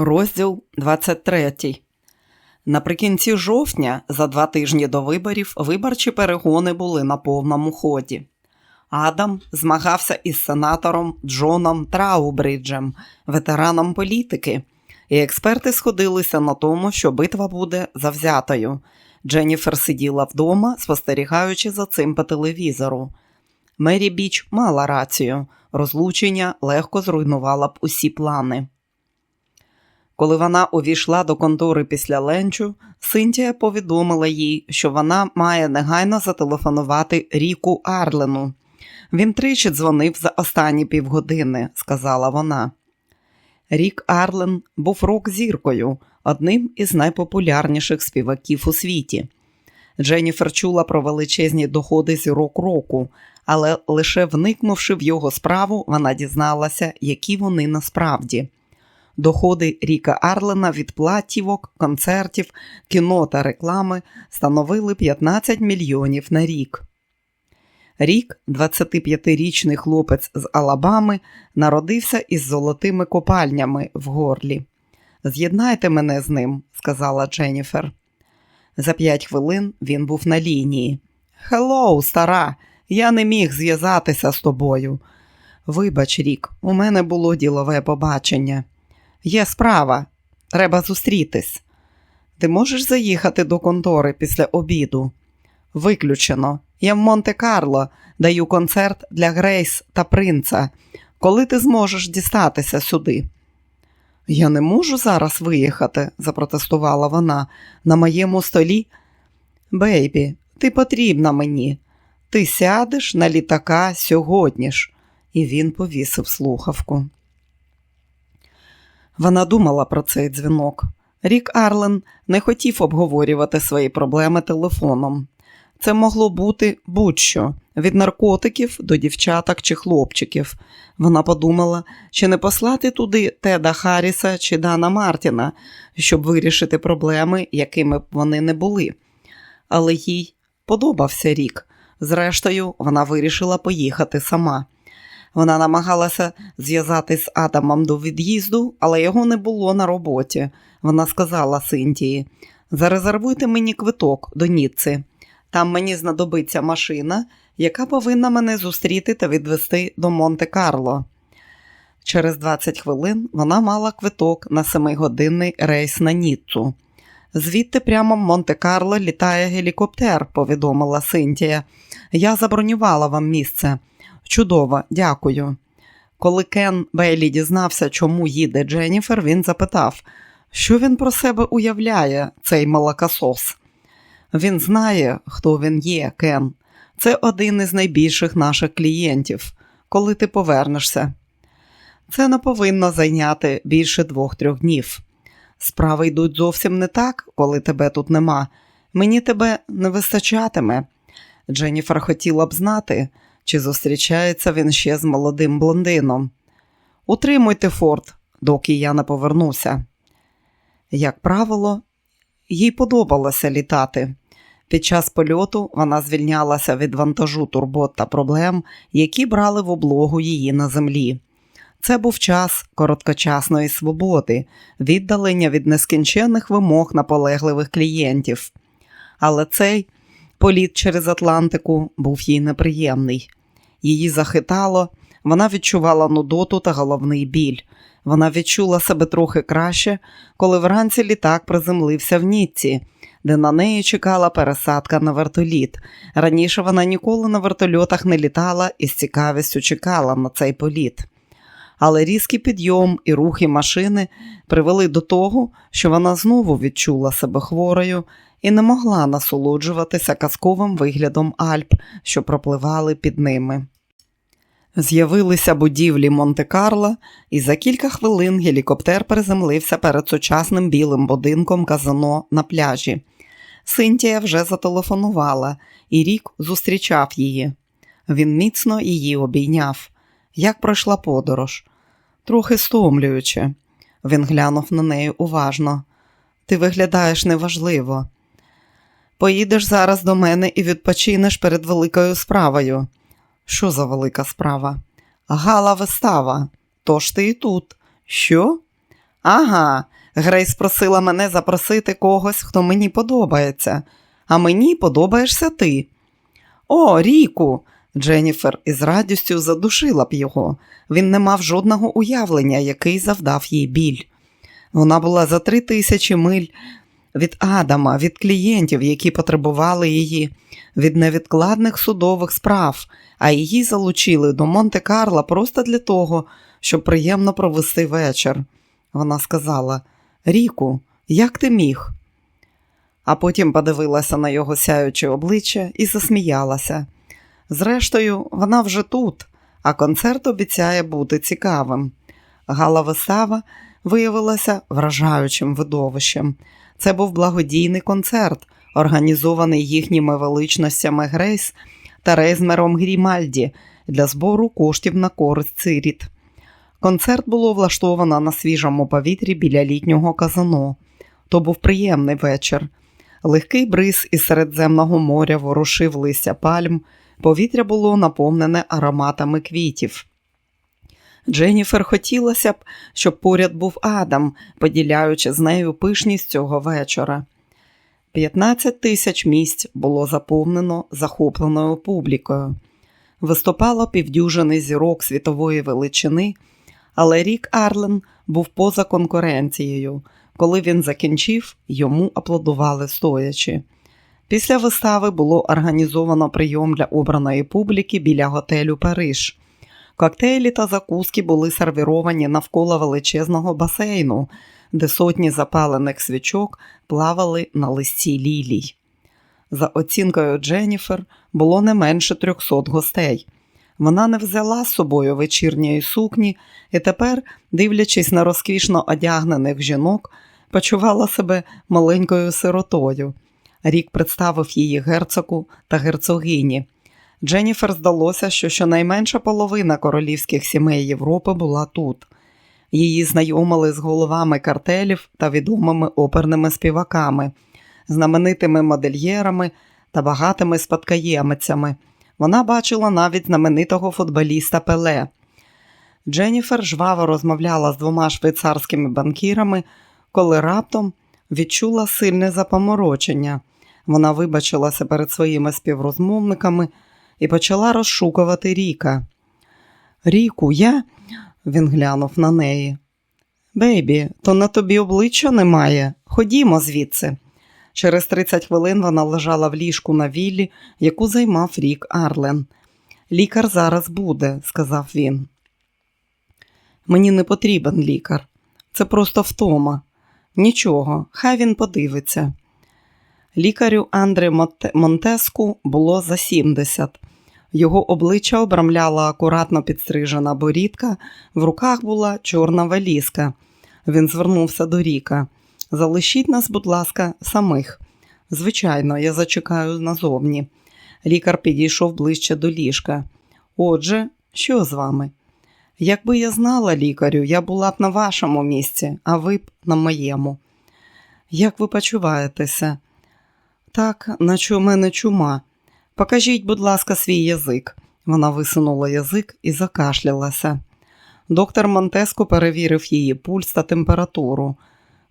Розділ 23. Наприкінці жовтня, за два тижні до виборів, виборчі перегони були на повному ході. Адам змагався із сенатором Джоном Траубриджем, ветераном політики, і експерти сходилися на тому, що битва буде завзятою. Дженніфер сиділа вдома, спостерігаючи за цим по телевізору. Мері Біч мала рацію, розлучення легко зруйнувала б усі плани. Коли вона увійшла до контори після ленчу, Синтія повідомила їй, що вона має негайно зателефонувати Ріку Арлену. Він тричі дзвонив за останні півгодини, сказала вона. Рік Арлен був рок-зіркою, одним із найпопулярніших співаків у світі. Дженніфер чула про величезні доходи зірок року, але лише вникнувши в його справу, вона дізналася, які вони насправді. Доходи Ріка Арлена від платівок, концертів, кіно та реклами становили 15 мільйонів на рік. Рік, 25-річний хлопець з Алабами, народився із золотими копальнями в горлі. З'єднайте мене з ним, сказала Дженніфер. За п'ять хвилин він був на лінії. Хеллоу, стара, я не міг зв'язатися з тобою. Вибач, Рік, у мене було ділове побачення. Є справа, треба зустрітись. Ти можеш заїхати до контори після обіду? Виключено. Я в Монте-Карло даю концерт для Грейс та принца. Коли ти зможеш дістатися сюди? Я не можу зараз виїхати, запротестувала вона. На моєму столі. Бейбі, ти потрібна мені. Ти сядеш на літака сьогодні ж. І він повісив слухавку. Вона думала про цей дзвінок. Рік Арлен не хотів обговорювати свої проблеми телефоном. Це могло бути будь-що від наркотиків до дівчаток чи хлопчиків. Вона подумала, чи не послати туди Теда Харріса чи Дана Мартіна, щоб вирішити проблеми, якими б вони не були. Але їй подобався рік. Зрештою, вона вирішила поїхати сама. Вона намагалася зв'язатись з Адамом до від'їзду, але його не було на роботі. Вона сказала Синтії: зарезервуйте мені квиток до Ніцци. Там мені знадобиться машина, яка повинна мене зустріти та відвести до Монте-Карло. Через 20 хвилин вона мала квиток на семигодинний рейс на Ніццу. Звідти прямо в Монте-Карло літає гелікоптер, повідомила Синтія. Я забронювала вам місце. Чудово, дякую. Коли Кен Бейлі дізнався, чому їде Дженніфер, він запитав, що він про себе уявляє, цей молокосос. Він знає, хто він є, Кен. Це один із найбільших наших клієнтів. Коли ти повернешся, це не повинно зайняти більше двох-трьох днів. Справи йдуть зовсім не так, коли тебе тут нема. Мені тебе не вистачатиме. Дженніфер хотіла б знати, чи зустрічається він ще з молодим блондином. Утримуйте форт, доки я не повернуся. Як правило, їй подобалося літати. Під час польоту вона звільнялася від вантажу турбот та проблем, які брали в облогу її на землі. Це був час короткочасної свободи, віддалення від нескінченних вимог наполегливих клієнтів. Але цей політ через Атлантику був їй неприємний. Її захитало, вона відчувала нудоту та головний біль. Вона відчула себе трохи краще, коли вранці літак приземлився в Ніцці, де на неї чекала пересадка на вертоліт. Раніше вона ніколи на вертольотах не літала і з цікавістю чекала на цей політ. Але різкий підйом і рухи машини привели до того, що вона знову відчула себе хворою і не могла насолоджуватися казковим виглядом Альп, що пропливали під ними. З'явилися будівлі Монте-Карло, і за кілька хвилин гелікоптер приземлився перед сучасним білим будинком казано на пляжі. Синтія вже зателефонувала, і рік зустрічав її. Він міцно її обійняв. Як пройшла подорож? Трохи стомлюючи. Він глянув на неї уважно. Ти виглядаєш неважливо. Поїдеш зараз до мене і відпочинеш перед великою справою. Що за велика справа? Гала вистава. Тож ти і тут. Що? Ага, Грейс просила мене запросити когось, хто мені подобається, а мені подобаєшся ти. О, Ріку. Дженніфер із радістю задушила б його. Він не мав жодного уявлення, який завдав їй біль. Вона була за три тисячі миль від Адама, від клієнтів, які потребували її, від невідкладних судових справ, а її залучили до Монте-Карла просто для того, щоб приємно провести вечір. Вона сказала: Ріку, як ти міг? А потім подивилася на його сяюче обличчя і засміялася. Зрештою, вона вже тут, а концерт обіцяє бути цікавим. Гала вистава виявилася вражаючим видовищем. Це був благодійний концерт, організований їхніми величностями Грейс та Рейзмером Грімальді для збору коштів на користь циріт. Концерт було влаштовано на свіжому повітрі біля літнього казано. То був приємний вечір. Легкий бриз із Середземного моря ворушив листя пальм, повітря було наповнене ароматами квітів. Дженніфер хотілося б, щоб поряд був Адам, поділяючи з нею пишність цього вечора. 15 тисяч місць було заповнено захопленою публікою. Виступало півдюжини зірок світової величини, але Рік Арлен був поза конкуренцією. Коли він закінчив, йому аплодували стоячи. Після вистави було організовано прийом для обраної публіки біля готелю Париж. Коктейлі та закуски були сервіровані навколо величезного басейну, де сотні запалених свічок плавали на листі лілій. За оцінкою Дженніфер було не менше трьохсот гостей. Вона не взяла з собою вечірньої сукні і тепер, дивлячись на розкішно одягнених жінок, почувала себе маленькою сиротою. Рік представив її герцогу та герцогині. Дженніфер здалося, що щонайменша половина королівських сімей Європи була тут. Її знайомили з головами картелів та відомими оперними співаками, знаменитими модельєрами та багатими спадкоємицями. Вона бачила навіть знаменитого футболіста Пеле. Дженніфер жваво розмовляла з двома швейцарськими банкірами, коли раптом відчула сильне запоморочення. Вона вибачилася перед своїми співрозмовниками і почала розшукувати Ріка. Ріку, я. Він глянув на неї. Бейбі, то на тобі обличчя немає. Ходімо звідси. Через 30 хвилин вона лежала в ліжку на віллі, яку займав рік Арлен. Лікар зараз буде, сказав він. Мені не потрібен лікар. Це просто втома. Нічого, хай він подивиться. Лікарю Андре Монтеску було за 70. Його обличчя обрамляла акуратно підстрижена борідка, в руках була чорна валізка. Він звернувся до Ріка. Залишіть нас, будь ласка, самих. Звичайно, я зачекаю назовні. Лікар підійшов ближче до ліжка. Отже, що з вами? Якби я знала лікарю, я була б на вашому місці, а ви б на моєму. Як ви почуваєтеся? Так, наче у мене чума. Покажіть, будь ласка, свій язик. Вона висунула язик і закашлялася. Доктор Монтеско перевірив її пульс та температуру.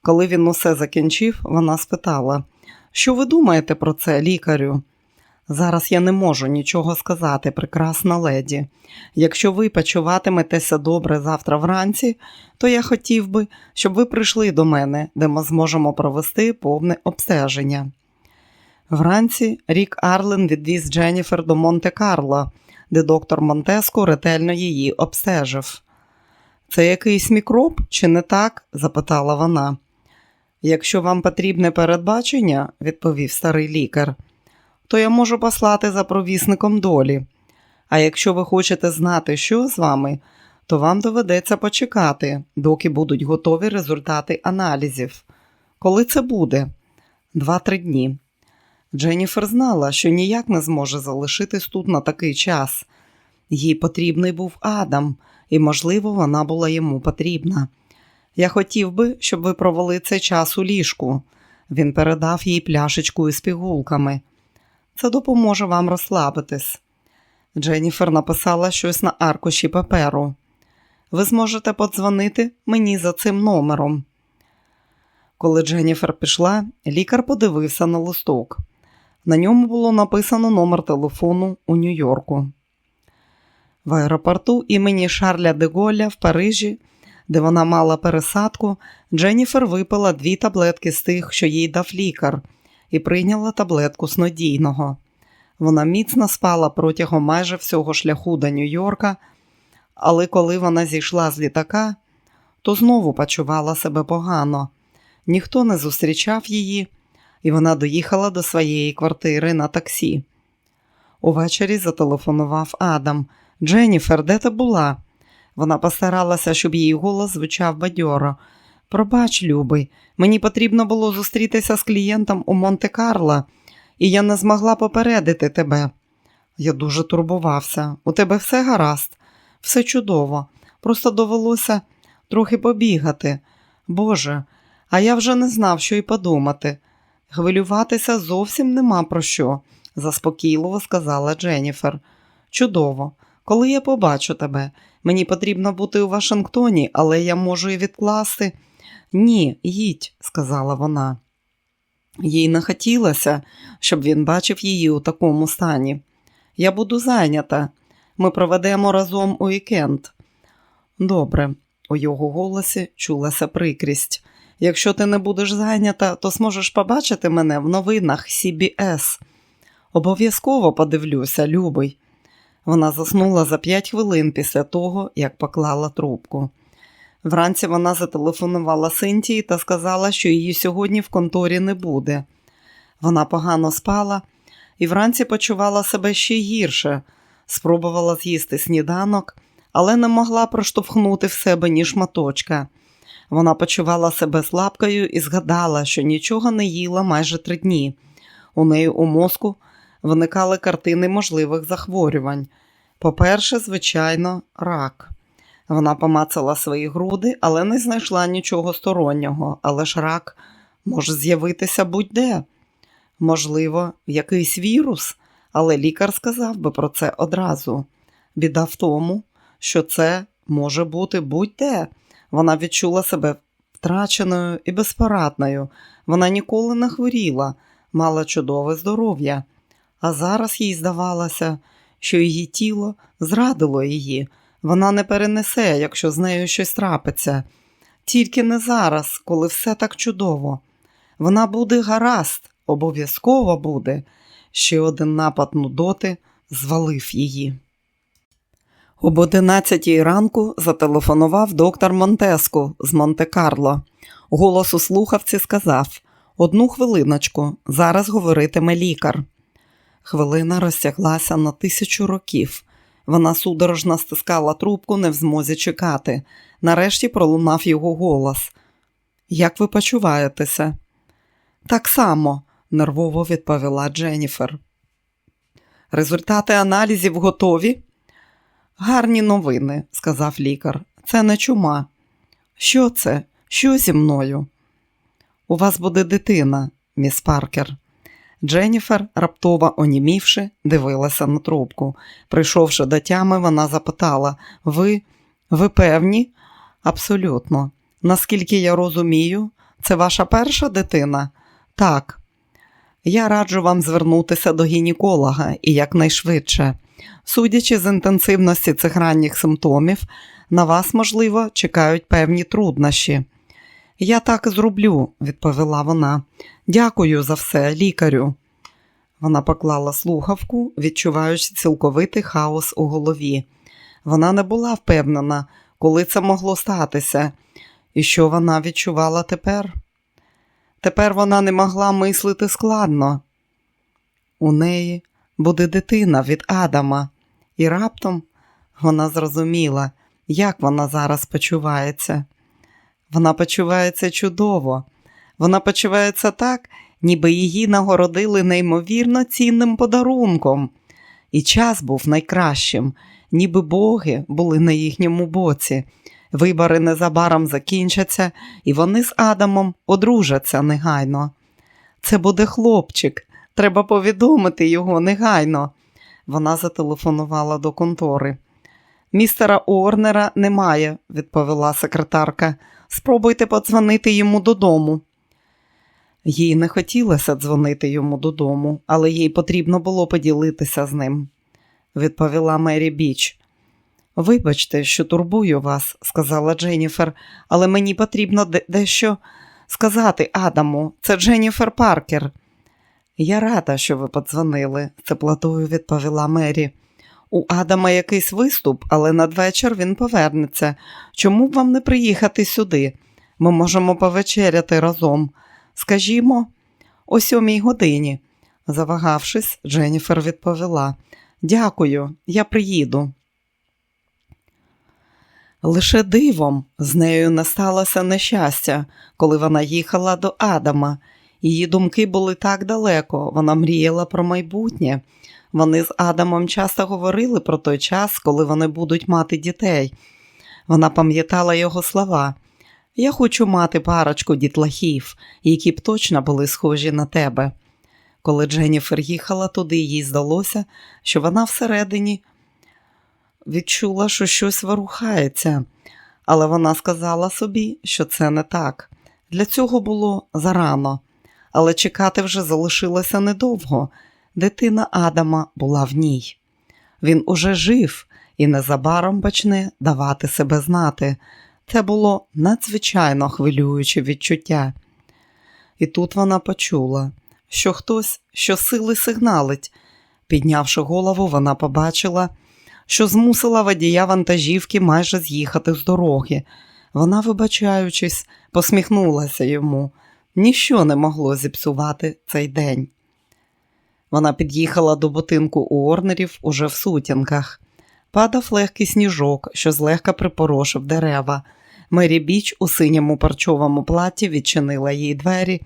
Коли він усе закінчив, вона спитала, що ви думаєте про це, лікарю? Зараз я не можу нічого сказати, прекрасна леді. Якщо ви почуватиметеся добре завтра вранці, то я хотів би, щоб ви прийшли до мене, де ми зможемо провести повне обстеження. Вранці Рік Арлен відвіз Дженніфер до Монте-Карло, де доктор Монтеско ретельно її обстежив. Це якийсь мікроб, чи не так? запитала вона. Якщо вам потрібне передбачення, відповів старий лікар, то я можу послати за провісником долі. А якщо ви хочете знати, що з вами, то вам доведеться почекати, доки будуть готові результати аналізів. Коли це буде? Два-три дні. Дженніфер знала, що ніяк не зможе залишитись тут на такий час. Їй потрібний був Адам, і, можливо, вона була йому потрібна. Я хотів би, щоб ви провели цей час у ліжку. Він передав їй пляшечку із пігулками. Це допоможе вам розслабитись. Дженніфер написала щось на аркуші паперу. ви зможете подзвонити мені за цим номером. Коли Дженніфер пішла, лікар подивився на листок. На ньому було написано номер телефону у Нью-Йорку. В аеропорту імені Шарля де Голля в Парижі, де вона мала пересадку, Дженніфер випила дві таблетки з тих, що їй дав лікар, і прийняла таблетку снодійного. Вона міцно спала протягом майже всього шляху до Нью-Йорка, але коли вона зійшла з літака, то знову почувала себе погано. Ніхто не зустрічав її, і вона доїхала до своєї квартири на таксі. Увечері зателефонував Адам. Дженніфер, де ти була? Вона постаралася, щоб її голос звучав бадьоро. Пробач, любий, мені потрібно було зустрітися з клієнтом у Монте-Карло, і я не змогла попередити тебе. Я дуже турбувався. У тебе все гаразд, все чудово. Просто довелося трохи побігати. Боже, а я вже не знав, що й подумати. Хвилюватися зовсім нема про що, заспокійливо сказала Дженніфер. Чудово, коли я побачу тебе, мені потрібно бути у Вашингтоні, але я можу і відкласти. Ні, їдь, сказала вона. Їй не хотілося, щоб він бачив її у такому стані. Я буду зайнята. Ми проведемо разом уікенд. Добре, у його голосі чулася прикрість. Якщо ти не будеш зайнята, то зможеш побачити мене в новинах CBS. Обов'язково подивлюся, любий. Вона заснула за п'ять хвилин після того, як поклала трубку. Вранці вона зателефонувала Синтії та сказала, що її сьогодні в конторі не буде. Вона погано спала і вранці почувала себе ще гірше, спробувала з'їсти сніданок, але не могла проштовхнути в себе ні шматочка. Вона почувала себе слабкою і згадала, що нічого не їла майже три дні. У неї у мозку виникали картини можливих захворювань. По-перше, звичайно, рак. Вона помацала свої груди, але не знайшла нічого стороннього. Але ж рак може з'явитися будь-де. Можливо, якийсь вірус, але лікар сказав би про це одразу. Біда в тому, що це може бути будь-де. Вона відчула себе втраченою і безпорадною. Вона ніколи не хворіла, мала чудове здоров'я. А зараз їй здавалося, що її тіло зрадило її. Вона не перенесе, якщо з нею щось трапиться. Тільки не зараз, коли все так чудово. Вона буде гаразд, обов'язково буде. Ще один напад нудоти звалив її. Об 11 ранку зателефонував доктор Монтеску з Монте-Карло. Голос у слухавці сказав: Одну хвилиночку, зараз говоритиме лікар. Хвилина розтяглася на тисячу років. Вона судорожно стискала трубку, не в змозі чекати. Нарешті пролунав його голос. Як ви почуваєтеся? Так само, нервово відповіла Дженніфер. Результати аналізів готові? Гарні новини, сказав лікар. Це не чума. Що це? Що зі мною? У вас буде дитина, міс Паркер. Дженніфер, раптово онімівши, дивилася на трубку. Прийшовши до тями, вона запитала: Ви, ви певні? Абсолютно. Наскільки я розумію, це ваша перша дитина? Так. Я раджу вам звернутися до гінеколога і якнайшвидше. Судячи з інтенсивності цих ранніх симптомів, на вас, можливо, чекають певні труднощі. Я так і зроблю, відповіла вона. Дякую за все, лікарю. Вона поклала слухавку, відчуваючи цілковитий хаос у голові. Вона не була впевнена, коли це могло статися, і що вона відчувала тепер. Тепер вона не могла мислити складно. У неї буде дитина від Адама, і раптом вона зрозуміла, як вона зараз почувається. Вона почувається чудово, вона почувається так, ніби її нагородили неймовірно цінним подарунком. І час був найкращим, ніби боги були на їхньому боці. Вибори незабаром закінчаться, і вони з Адамом одружаться негайно. Це буде хлопчик, треба повідомити його негайно. Вона зателефонувала до контори. Містера Орнера немає, відповіла секретарка. Спробуйте подзвонити йому додому. Їй не хотілося дзвонити йому додому, але їй потрібно було поділитися з ним, відповіла Мері Біч. Вибачте, що турбую вас, сказала Дженніфер, але мені потрібно де- дещо сказати Адаму. Це Дженніфер Паркер. Я рада, що ви подзвонили, теплотою відповіла Мері. У Адама якийсь виступ, але надвечір він повернеться. Чому б вам не приїхати сюди? Ми можемо повечеряти разом. Скажімо, о сьомій годині. Завагавшись, Дженніфер відповіла: Дякую, я приїду. Лише дивом з нею не сталося нещастя, коли вона їхала до Адама. Її думки були так далеко, вона мріяла про майбутнє. Вони з Адамом часто говорили про той час, коли вони будуть мати дітей. Вона пам'ятала його слова. Я хочу мати парочку дітлахів, які б точно були схожі на тебе. Коли Дженніфер їхала туди, їй здалося, що вона всередині відчула, що щось ворухається, але вона сказала собі, що це не так. Для цього було зарано, але чекати вже залишилося недовго. Дитина Адама була в ній. Він уже жив і незабаром почне давати себе знати. Це було надзвичайно хвилююче відчуття. І тут вона почула, що хтось щосили сигналить. Піднявши голову, вона побачила, що змусила водія вантажівки майже з'їхати з дороги. Вона, вибачаючись, посміхнулася йому. Ніщо не могло зіпсувати цей день. Вона під'їхала до будинку у Орнерів уже в сутінках. Падав легкий сніжок, що злегка припорошив дерева. Мері Біч у синьому парчовому платі відчинила їй двері,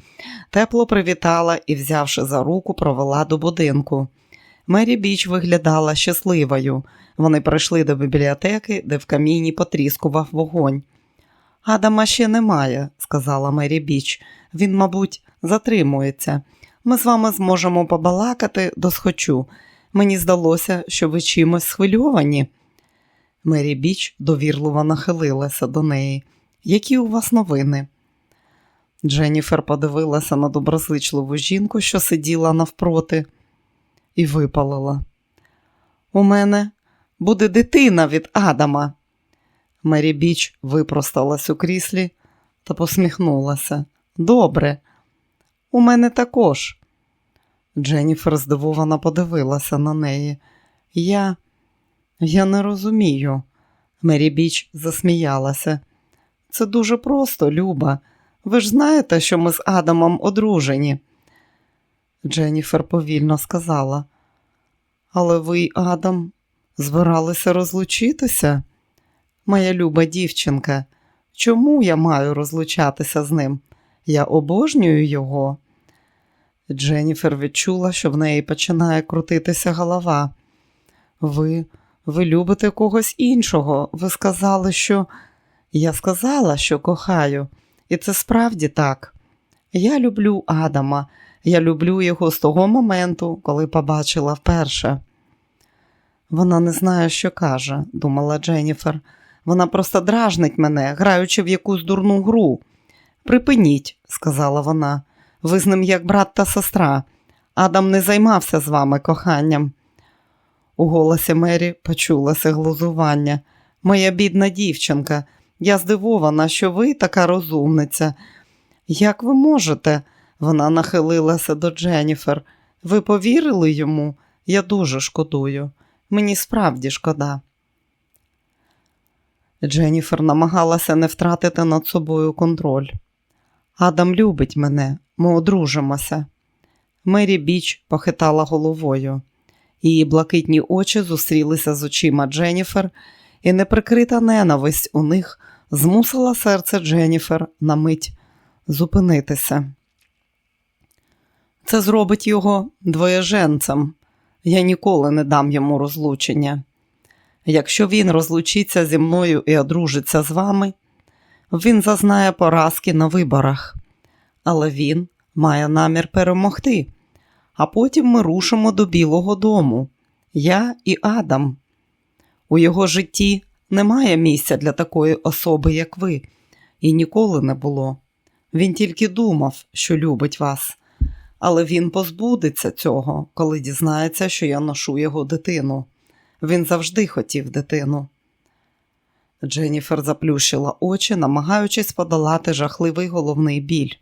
тепло привітала і, взявши за руку, провела до будинку. Мері Біч виглядала щасливою. Вони прийшли до бібліотеки, де в каміні потріскував вогонь. Адама ще немає, сказала Мері Біч. Він, мабуть, затримується. Ми з вами зможемо побалакати досхочу. Мені здалося, що ви чимось схвильовані. Мері Біч довірливо нахилилася до неї. Які у вас новини? Дженніфер подивилася на доброзичливу жінку, що сиділа навпроти, і випалила. У мене буде дитина від Адама. Мері Біч випросталась у кріслі та посміхнулася. Добре, у мене також. Дженніфер здивовано подивилася на неї. Я я не розумію. Мері Біч засміялася. Це дуже просто, Люба. Ви ж знаєте, що ми з Адамом одружені. Дженніфер повільно сказала. Але ви, Адам, збиралися розлучитися? Моя люба дівчинка, чому я маю розлучатися з ним? Я обожнюю його. Дженніфер відчула, що в неї починає крутитися голова. Ви ви любите когось іншого. Ви сказали, що. Я сказала, що кохаю, і це справді так. Я люблю Адама, я люблю його з того моменту, коли побачила вперше. Вона не знає, що каже, думала Дженніфер. Вона просто дражнить мене, граючи в якусь дурну гру. Припиніть, сказала вона, ви з ним як брат та сестра. Адам не займався з вами коханням. У голосі Мері почулося глузування. Моя бідна дівчинка, я здивована, що ви така розумниця. Як ви можете? Вона нахилилася до Дженніфер. Ви повірили йому? Я дуже шкодую. Мені справді шкода. Дженніфер намагалася не втратити над собою контроль. Адам любить мене, ми одружимося. Мері Біч похитала головою. Її блакитні очі зустрілися з очима Дженніфер, і неприкрита ненависть у них змусила серце Дженніфер на мить зупинитися. Це зробить його двоєженцем. Я ніколи не дам йому розлучення. Якщо він розлучиться зі мною і одружиться з вами, він зазнає поразки на виборах, але він має намір перемогти. А потім ми рушимо до Білого дому. Я і Адам. У його житті немає місця для такої особи, як ви, і ніколи не було. Він тільки думав, що любить вас, але він позбудеться цього, коли дізнається, що я ношу його дитину. Він завжди хотів дитину. Дженніфер заплющила очі, намагаючись подолати жахливий головний біль.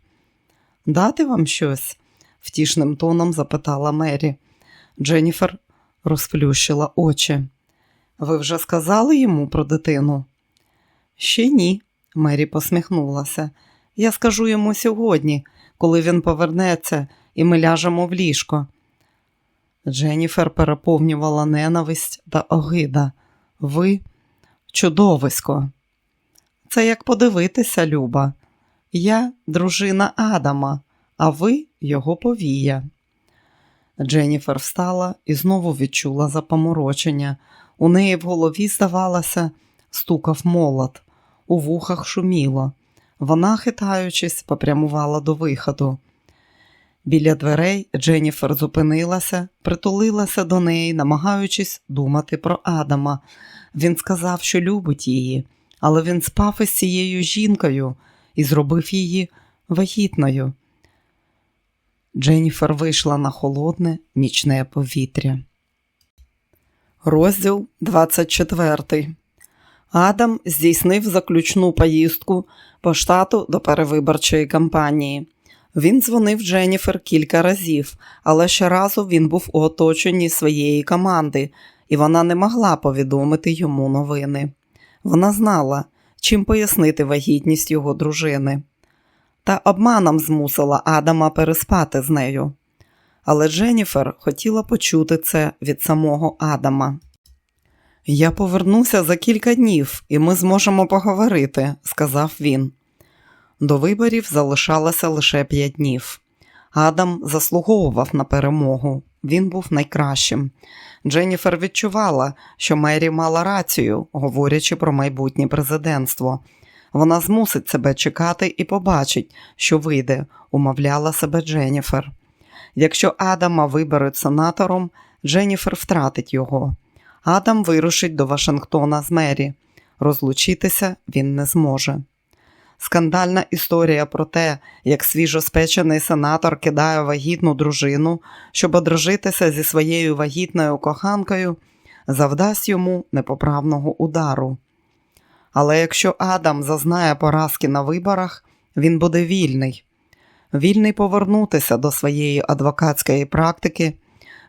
Дати вам щось? втішним тоном запитала Мері. Дженніфер розплющила очі. Ви вже сказали йому про дитину? Ще ні, Мері посміхнулася. Я скажу йому сьогодні, коли він повернеться, і ми ляжемо в ліжко. Дженніфер переповнювала ненависть та огида. Ви чудовисько. Це як подивитися, Люба. Я дружина Адама, а ви його повія. Дженніфер встала і знову відчула запоморочення. У неї в голові, здавалося, стукав молот, у вухах шуміло. Вона, хитаючись, попрямувала до виходу. Біля дверей Дженніфер зупинилася, притулилася до неї, намагаючись думати про Адама. Він сказав, що любить її, але він спав із цією жінкою і зробив її вагітною. Дженніфер вийшла на холодне нічне повітря. Розділ 24. Адам здійснив заключну поїздку по штату до перевиборчої кампанії. Він дзвонив Дженніфер кілька разів, але щоразу він був у оточенні своєї команди, і вона не могла повідомити йому новини. Вона знала, чим пояснити вагітність його дружини. Та обманом змусила Адама переспати з нею. Але Дженніфер хотіла почути це від самого Адама. Я повернуся за кілька днів, і ми зможемо поговорити, сказав він. До виборів залишалося лише п'ять днів. Адам заслуговував на перемогу. Він був найкращим. Дженніфер відчувала, що Мері мала рацію, говорячи про майбутнє президентство. Вона змусить себе чекати і побачить, що вийде, умовляла себе Дженніфер. Якщо Адама виберуть сенатором, Дженніфер втратить його. Адам вирушить до Вашингтона з Мері. Розлучитися він не зможе. Скандальна історія про те, як свіжоспечений сенатор кидає вагітну дружину, щоб одружитися зі своєю вагітною коханкою, завдасть йому непоправного удару. Але якщо Адам зазнає поразки на виборах, він буде вільний. Вільний повернутися до своєї адвокатської практики,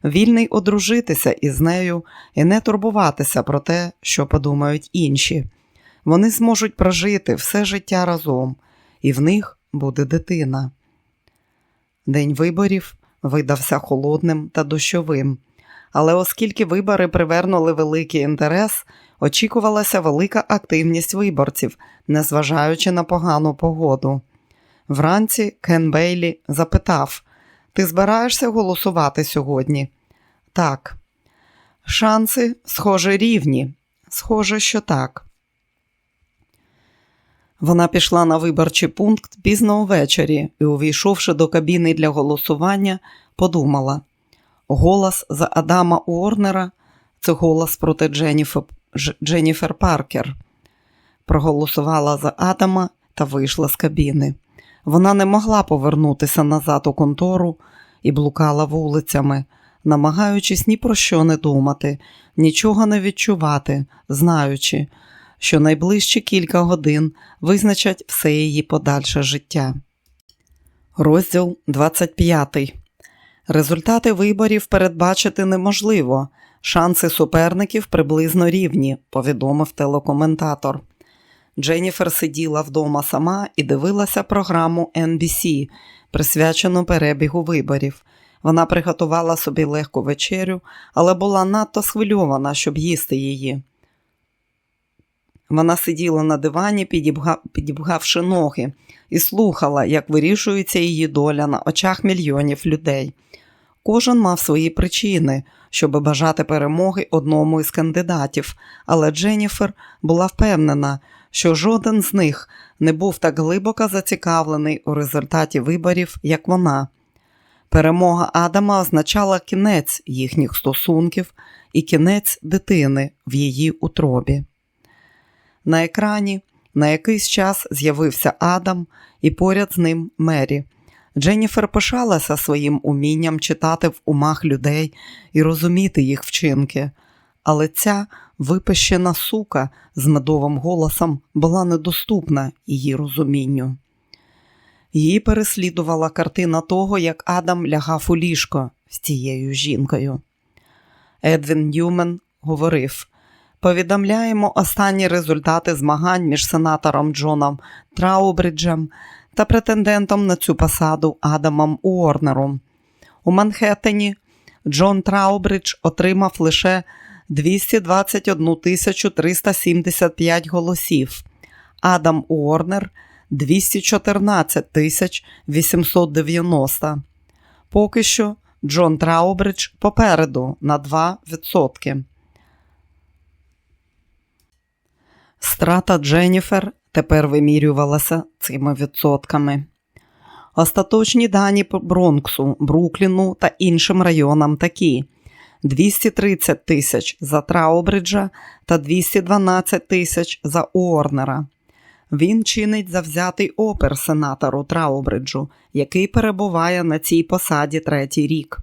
вільний одружитися із нею і не турбуватися про те, що подумають інші. Вони зможуть прожити все життя разом, і в них буде дитина. День виборів видався холодним та дощовим, але оскільки вибори привернули великий інтерес, очікувалася велика активність виборців, незважаючи на погану погоду. Вранці Кен Бейлі запитав: Ти збираєшся голосувати сьогодні? Так. Шанси, схоже, рівні. Схоже, що так. Вона пішла на виборчий пункт пізно увечері і, увійшовши до кабіни для голосування, подумала: голос за Адама Уорнера це голос проти Дженніфер, Дженніфер Паркер. Проголосувала за Адама та вийшла з кабіни. Вона не могла повернутися назад у контору і блукала вулицями, намагаючись ні про що не думати, нічого не відчувати, знаючи, що найближчі кілька годин визначать все її подальше життя. Розділ 25. Результати виборів передбачити неможливо. Шанси суперників приблизно рівні, повідомив телекоментатор. Дженніфер сиділа вдома сама і дивилася програму NBC, присвячену перебігу виборів. Вона приготувала собі легку вечерю, але була надто схвильована, щоб їсти її. Вона сиділа на дивані, підібгавши ноги, і слухала, як вирішується її доля на очах мільйонів людей. Кожен мав свої причини, щоб бажати перемоги одному із кандидатів, але Дженніфер була впевнена, що жоден з них не був так глибоко зацікавлений у результаті виборів, як вона. Перемога Адама означала кінець їхніх стосунків і кінець дитини в її утробі. На екрані на якийсь час з'явився Адам і поряд з ним Мері. Дженніфер пишалася своїм умінням читати в умах людей і розуміти їх вчинки, але ця випещена сука з медовим голосом була недоступна її розумінню. Її переслідувала картина того, як Адам лягав у ліжко з цією жінкою. Едвін Ньюмен говорив: повідомляємо останні результати змагань між сенатором Джоном Траубриджем та претендентом на цю посаду Адамом Уорнером. У Манхеттені Джон Траубридж отримав лише 221 375 голосів, Адам Уорнер 214 тисяч 890. Поки що Джон Траубридж попереду на 2%. Страта Дженніфер тепер вимірювалася цими відсотками. Остаточні дані по Бронксу, Брукліну та іншим районам такі: 230 тисяч за Траубриджа та 212 тисяч за Уорнера. Він чинить завзятий опер сенатору Траубриджу, який перебуває на цій посаді третій рік.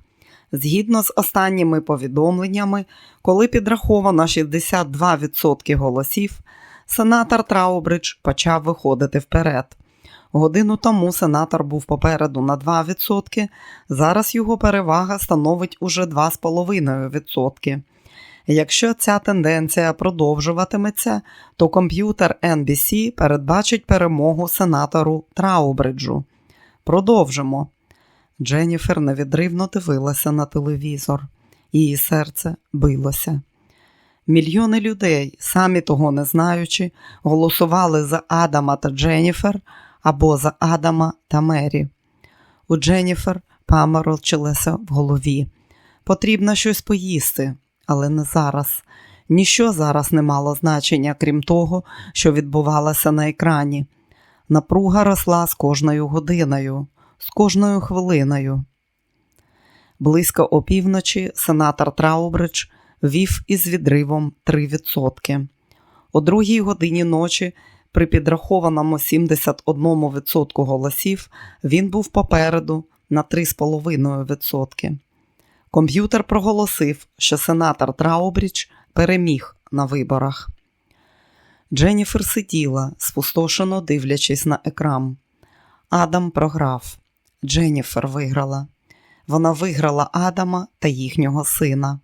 Згідно з останніми повідомленнями, коли підраховано 62% голосів, сенатор Траубридж почав виходити вперед. Годину тому сенатор був попереду на 2%, зараз його перевага становить уже 2,5%. Якщо ця тенденція продовжуватиметься, то комп'ютер NBC передбачить перемогу сенатору Траубриджу. Продовжимо. Дженніфер невідривно дивилася на телевізор. Її серце билося. Мільйони людей, самі того не знаючи, голосували за Адама та Дженніфер або за Адама та Мері. У Дженніфер паморочилася в голові. Потрібно щось поїсти, але не зараз. Ніщо зараз не мало значення, крім того, що відбувалося на екрані. Напруга росла з кожною годиною, з кожною хвилиною. Близько опівночі сенатор Траубридж вів із відривом 3%. О другій годині ночі, при підрахованому 71% голосів, він був попереду на 3,5%. Комп'ютер проголосив, що сенатор Траубрідж переміг на виборах. Дженніфер сиділа, спустошено дивлячись на екран. Адам програв. Дженніфер виграла. Вона виграла Адама та їхнього сина.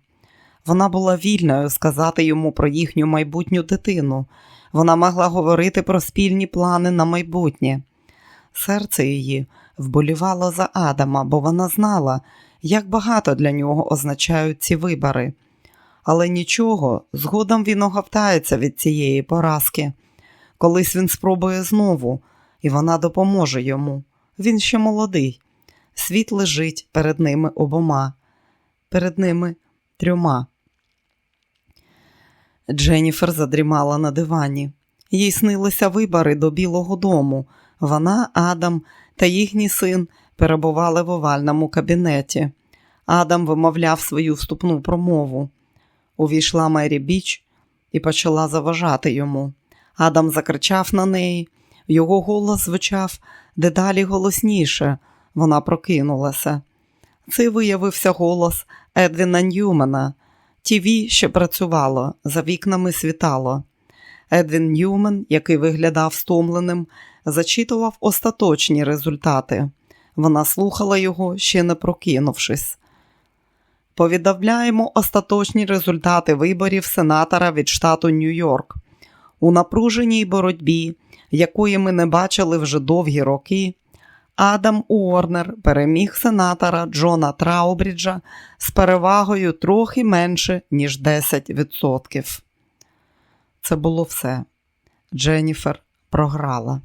Вона була вільною сказати йому про їхню майбутню дитину. Вона могла говорити про спільні плани на майбутнє. Серце її вболівало за Адама, бо вона знала, як багато для нього означають ці вибори. Але нічого, згодом він оговтається від цієї поразки. Колись він спробує знову, і вона допоможе йому. Він ще молодий. Світ лежить перед ними обома, перед ними трьома. Дженніфер задрімала на дивані. Їй снилися вибори до Білого дому. Вона, Адам та їхній син перебували в овальному кабінеті. Адам вимовляв свою вступну промову. Увійшла Мері Біч і почала заважати йому. Адам закричав на неї, його голос звучав дедалі голосніше. Вона прокинулася. Це виявився голос Едвіна Ньюмена. Тіві ще працювало, за вікнами світало. Едвін Ньюмен, який виглядав стомленим, зачитував остаточні результати. Вона слухала його, ще не прокинувшись. Повідомляємо остаточні результати виборів сенатора від штату Нью-Йорк. У напруженій боротьбі, якої ми не бачили вже довгі роки, Адам Уорнер переміг сенатора Джона Траубріджа з перевагою трохи менше, ніж 10%. Це було все. Дженніфер програла.